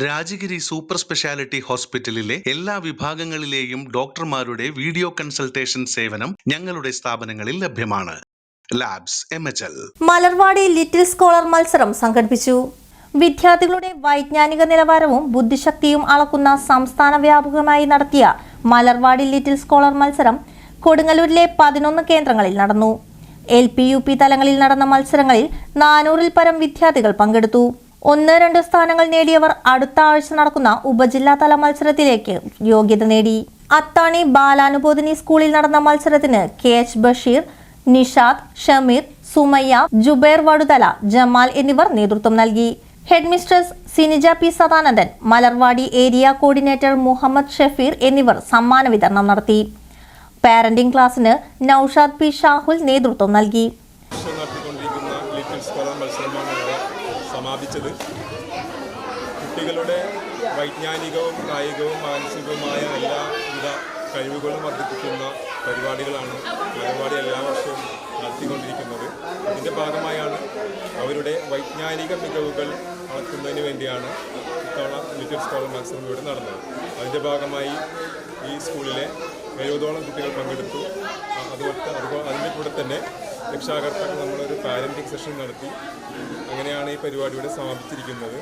Rajagiri super speciality ഹോസ്പിറ്റലിലെ എല്ലാ വിഭാഗങ്ങളിലെയും ഡോക്ടർമാരുടെ വീഡിയോ കൺസൾട്ടേഷൻ സേവനം ഞങ്ങളുടെ സ്ഥാപനങ്ങളിൽ ലഭ്യമാണ്. Labs M H L Malarvadi little scholar മത്സരം സംഘടിപ്പിച്ചു. വിദ്യാർത്ഥികളുടെ വൈജ്ഞാനിക നിലവാരവും ബുദ്ധിശക്തിയും അളക്കുന്ന സംസ്ഥാന വ്യാപകമായി നടത്തിയ മലർവാടി ലിറ്റിൽ സ്കോളർ മത്സരം കൊടുങ്ങല്ലൂരിലെ പതിനൊന്ന് കേന്ദ്രങ്ങളിൽ നടന്നു. എൽ പി യു പി തലങ്ങളിൽ നടന്ന മത്സരങ്ങളിൽ നാനൂറിൽ പരം വിദ്യാർത്ഥികൾ പങ്കെടുത്തു. ഒന്ന് രണ്ട് സ്ഥാനങ്ങൾ നേടിയവർ അടുത്ത ആഴ്ച നടക്കുന്ന ഉപജില്ലാതല മത്സരത്തിലേക്ക് യോഗ്യത നേടി. അത്താണി ബാലാനുബോധിനി സ്കൂളിൽ നടന്ന മത്സരത്തിന് കെ എച്ച് ബഷീർ നിഷാദ് ഷമീർ സുമയ്യ ജുബൈർ വടുതല ജമാൽ എന്നിവർ നേതൃത്വം നൽകി. Headmistress Sinija P Sadanandan Malarvadi area coordinator Muhammad Shafeer എന്നിവർ സമ്മാന വിതരണം നടത്തി. പാരന്റിംഗ് ക്ലാസ്സിന് നൌഷാദ് പി ഷാഹുൽ നേതൃത്വം നൽകി. ലിറ്റിൽ മത്സരമാണ് ഇവിടെ സമാപിച്ചത്. കുട്ടികളുടെ വൈജ്ഞാനികവും കായികവും മാനസികവുമായ എല്ലാ എല്ലാവിധ കഴിവുകളും വർദ്ധിപ്പിക്കുന്ന പരിപാടികളാണ് പരിപാടി എല്ലാ വർഷവും നടത്തിക്കൊണ്ടിരിക്കുന്നത്. ഇതിന്റെ ഭാഗമായാണ് അവരുടെ വൈജ്ഞാനിക മികവുകൾ അളക്കുന്നതിന് വേണ്ടിയാണ് ഇത്തവണ ലിറ്റിൽ സ്കോളർ മത്സരം ഇവിടെ നടന്നത്. അതിന്റെ ഭാഗമായി ഈ സ്കൂളിലെ എഴുപതോളം കുട്ടികൾ പങ്കെടുത്തു. അതുപോലെ അതുപോലെ അതിന്റെ കൂടെ തന്നെ രക്ഷാകർത്താക്കൾ നമ്മളൊരു പാരന്റിംഗ് സെഷൻ നടത്തി. അങ്ങനെയാണ് ഈ പരിപാടി ഇവിടെ സമാപിച്ചിരിക്കുന്നത്.